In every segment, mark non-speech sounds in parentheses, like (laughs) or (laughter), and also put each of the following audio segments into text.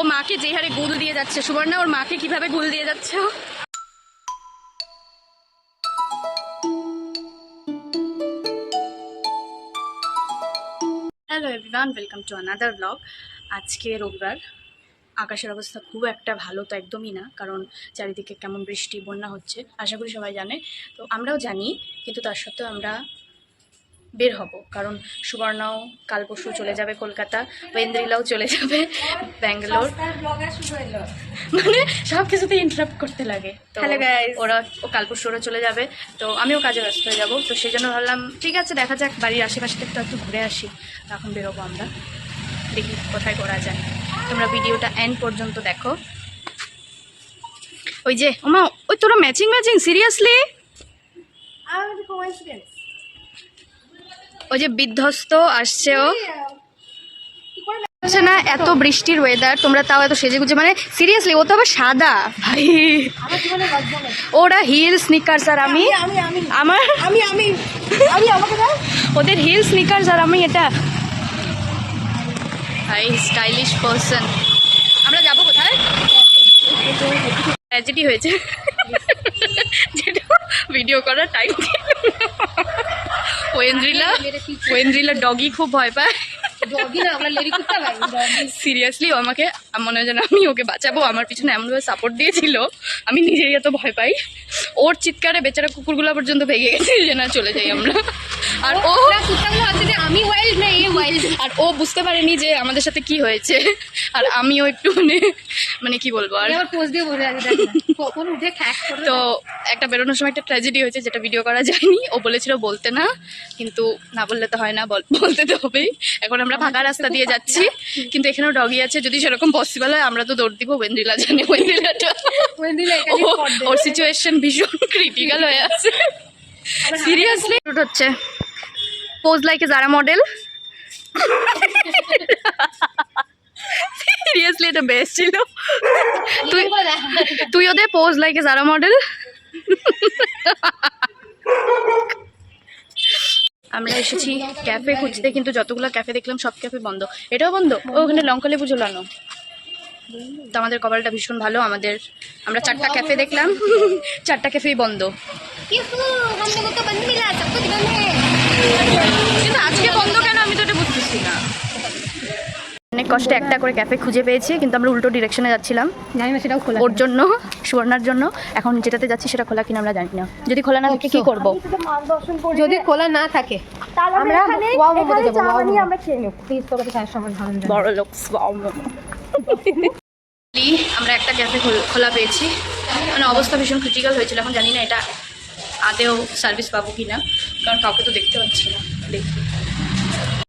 ও মাকে যে হারে গুল দিয়ে যাচ্ছে, সুবর্ণা, ওর মাকে কীভাবে গুল দিয়ে যাচ্ছে? Hello everyone welcome to another blog আজকে রবিবার। আকাশের অবস্থা খুব একটা ভালো তো একদমই না, কারণ চারিদিকে কেমন বৃষ্টি, বন্যা হচ্ছে, আশা করি সবাই জানে। তো আমরাও জানি, কিন্তু তার সত্ত্বেও আমরা বের হব। কারণ সুবর্ণাও কাল পরশু চলে যাবে কলকাতা ওয়েন্দ্রিলাও চলে যাবে ব্যাঙ্গালোর। মানে সব কিছুতে ইন্টারাপ্ট করতে লাগে। তো ওরা ও কাল পরশু ওরা চলে যাবে। তো আমিও কাজে ব্যস্ত হয়ে যাব। তো সেই জন্য ভাবলাম ঠিক আছে দেখা যাক বাড়ির আশেপাশে একটু একটু ঘুরে আসি। এখন বেরোবো আমরা। দেখি কোথায় করা যায়। তোমরা ভিডিওটা এন্ড পর্যন্ত দেখো। ওই যে ওমা ওই তোরা ম্যাচিং ম্যাচিং সিরিয়াসলি ওই যে বিধ্বস্ত আসছে ও। না, এত বৃষ্টির ওয়েদার তোমরা তাও এত সেজে গুজে মানে সিরিয়াসলি ও তো আবার সাদা। ভাই, ওরা হিল স্নিকার্স আর আমি, আমার আমি আমি আমি ওদের হিল স্নিকার্স আর আমি এটা ভাই স্টাইলিশ পারসন আমরা যাব কোথায়? হয়েছে। যেটা ভিডিও করার টাইম ওয়েন্দ্রিলা ওয়েন্দ্রিলা ডগি খুব ভয় পায়। ডগি না আমরা লেডি কুত্তা সিরিয়াসলি আমাকে মনে হয় যেন আমি ওকে বাঁচাবো আমার পিছনে এমনভাবে সাপোর্ট দিয়েছিল আমি নিজেই এত ভয় পাই। ওর চিৎকারে বেচারা কুকুরগুলো পর্যন্ত ভেঙে গেছে যে না চলে যাই আমরা। আর ও আমি ওয়াইল্ড না এ ওয়াইল্ড আর ও বুঝতে পারেনি যে আমাদের সাথে কি হয়েছে। আর আমিও একটু মানে মানে কি বলব আর? তো একটা বেরোনোর সময় একটা ট্র্যাজেডি হয়েছে যেটা ভিডিও করা যায়নি। ও বলেছিল বলতে না কিন্তু না বললে তো হয় না বল- বলতে তো হবেই। এখন আমরা ফাঁকা রাস্তা দিয়ে যাচ্ছি কিন্তু এখানেও ডগি আছে। যদি সেরকম পসিবল হয় আমরা তো দৌড় দিব ওয়েন্দ্রিলা জানে। ওয়েন্দ্রিলাটা। ওর সিচুয়েশন ভীষণ ক্রিটিক্যাল হয়ে আছে। সিরিয়াসলি হচ্ছে। Pose like Zara model seriously এটা বেস্ট ছিল তুই তুই ওদের pose like a Zara model আমরা এসেছি ক্যাফে খুঁজতে কিন্তু যতগুলো ক্যাফে দেখলাম সব ক্যাফে বন্ধ। এটাও বন্ধ? ওখানে লঙ্কা লেবু লানো তো আমাদের কপালটা ভীষণ ভালো আমাদের আমরা চারটা ক্যাফে দেখলাম। চারটা ক্যাফেই বন্ধ। কিন্তু আজকে বন্ধ কেন? আমি তো এটা বুঝতেছি না। অনেক কষ্টে একটা করে ক্যাফে খুঁজে পেয়েছি কিন্তু আমরা উল্টো ডিরেকশনে যাচ্ছিলাম। জানি না সেটাও খোলা ওর জন্য সুবর্ণার জন্য। এখন যেটাতে যাচ্ছি সেটা খোলা কিনা আমরা জানি না। যদি খোলা না থাকে কি করব? যদি খোলা না থাকে আমরা ওয়াও মোমোতে যাব ওয়াও মোমো। আমরা খেয়ে নেব। প্লিজ তোর কাছে বড় লোক আমরা একটা ক্যাফে খোলা পেয়েছি। মানে অবস্থা ভীষণ ক্রিটিক্যাল হয়েছিল। এখন জানি না এটা আদেও সার্ভিস পাবো কি না কারণ কাউকে তো দেখতে পাচ্ছি না। দেখি।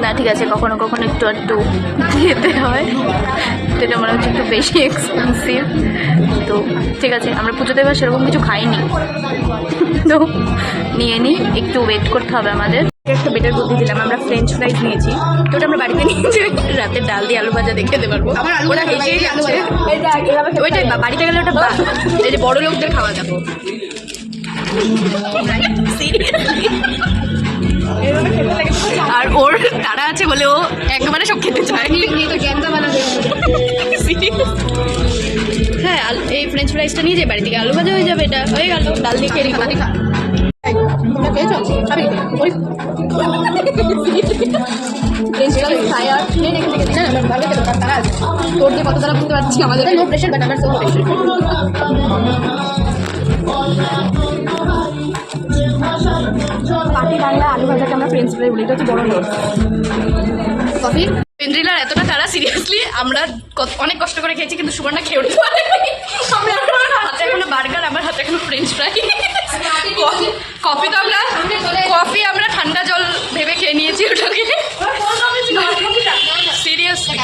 না ঠিক আছে কখনো কখনো একটু একটু যেতে হয়। এটা মনে হচ্ছে একটু বেশি এক্সপেন্সিভ তো ঠিক আছে আমরা পুজোতে এবার সেরকম কিছু খাইনি। তো নিয়ে নিই একটু ওয়েট করতে হবে আমাদের। একটা বেটার বুদ্ধি দিলাম আমরা ফ্রেঞ্চ ফ্রাইজ নিয়েছি। তো ওটা আমরা বাড়িতে নিয়ে যে রাতে ডাল দিয়ে আলু ভাজা দেখে দিতে পারব। ওরা হেসেই যাচ্ছে। ওইটাই বা- বাড়িতে গেলে ওটা বা- (laughs) এই যে বড় লোকদের খাওয়া যাব তারা আছে বলে ও একবারে সব খেতে চায়। হ্যাঁ এই ফ্রেঞ্চ ফ্রাইসটা নিয়ে যে বাড়ি থেকে আলু ভাজা হয়ে যাবে এটা। হয়ে গেল, ডাল দিয়ে খেয়ে খালি খা বুঝতে পারছি আমাদের বাংলা আলু ভাজাকে আমরা ফ্রেঞ্চ ফ্রাই বলি? এটা হচ্ছে বড় কফি? পেন্ড্রিলার এতটা তারা সিরিয়াসলি আমরা অনেক কষ্ট করে খেয়েছি কিন্তু সুবর্ণা খেয়ে উঠতে পারেনি। আমরা হাতে এখনও বার্গার আমার হাতে এখনও ফ্রেঞ্চ ফ্রাই কফি তো আমরা কফি আমরা ঠান্ডা জল ভেবে খেয়ে নিয়েছি ওটাকে। সিরিয়াসলি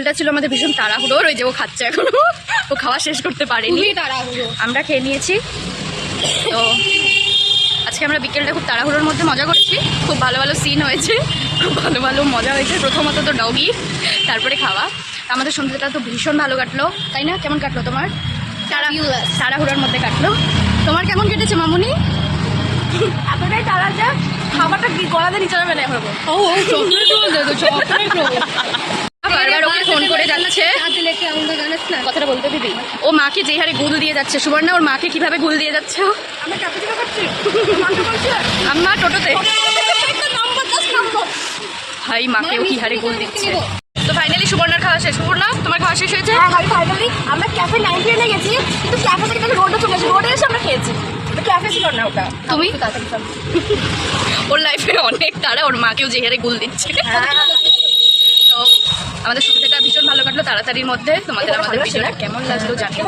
এটা ছিল আমাদের ভীষণ তাড়াহুড়োর ওই যে ও খাচ্ছে এখনও। ও খাওয়া শেষ করতে পারেনি। তাড়াহুড়ো। আমরা খেয়ে নিয়েছি। তো আজকে আমরা বিকেলটা খুব তাড়াহুড়োর মধ্যে মজা করছি। খুব ভালো ভালো সিন হয়েছে। খুব ভালো ভালো মজা হয়েছে। প্রথমত তো ডগি তারপরে খাওয়া। আমাদের সন্ধ্যাটা তো ভীষণ ভালো কাটলো। তাই না? কেমন কাটলো তোমার? তারা তাড়াহুড়োর মধ্যে কাটলো। তোমার কেমন কেটেছে মামুনি? এতটাই তারা যে খাবারটা কি গলাতে নিচে যাবে না এখন ও চকলেট রোল চকলেট রোল বারবার ওকে ফোন করে যাচ্ছে লেখে আমাদের জানিস বলতে দিদি। ও মাকে যে হারে গুল দিয়ে যাচ্ছে সুবর্ণা ওর মাকে কীভাবে গুল দিয়ে যাচ্ছে আম্মা টোটোতে। ভাই মাকেও কি হারে গুল দিচ্ছে। তো ফাইনালি সুবর্ণার খাওয়া শেষ। সুবর্ণা তোমার খাওয়া শেষ হয়েছে? হ্যাঁ ভাই ফাইনালি আমরা ক্যাফে নাইনটিনে গেছি কিন্তু ক্যাফে থেকে তাহলে রোডে চলে এসেছি রোডে এসে আমরা খেয়েছি। ক্যাফে ছিল না ওটা। তুমি? ওর লাইফে অনেক তারা ওর মাকেও যে হারে গুল দিচ্ছে। তো আমাদের সন্ধ্যাটা ভীষণ ভালো কাটলো তাড়াতাড়ির মধ্যে। তোমাদের আমাদের ভিডিওটা কেমন লাগল জানিও।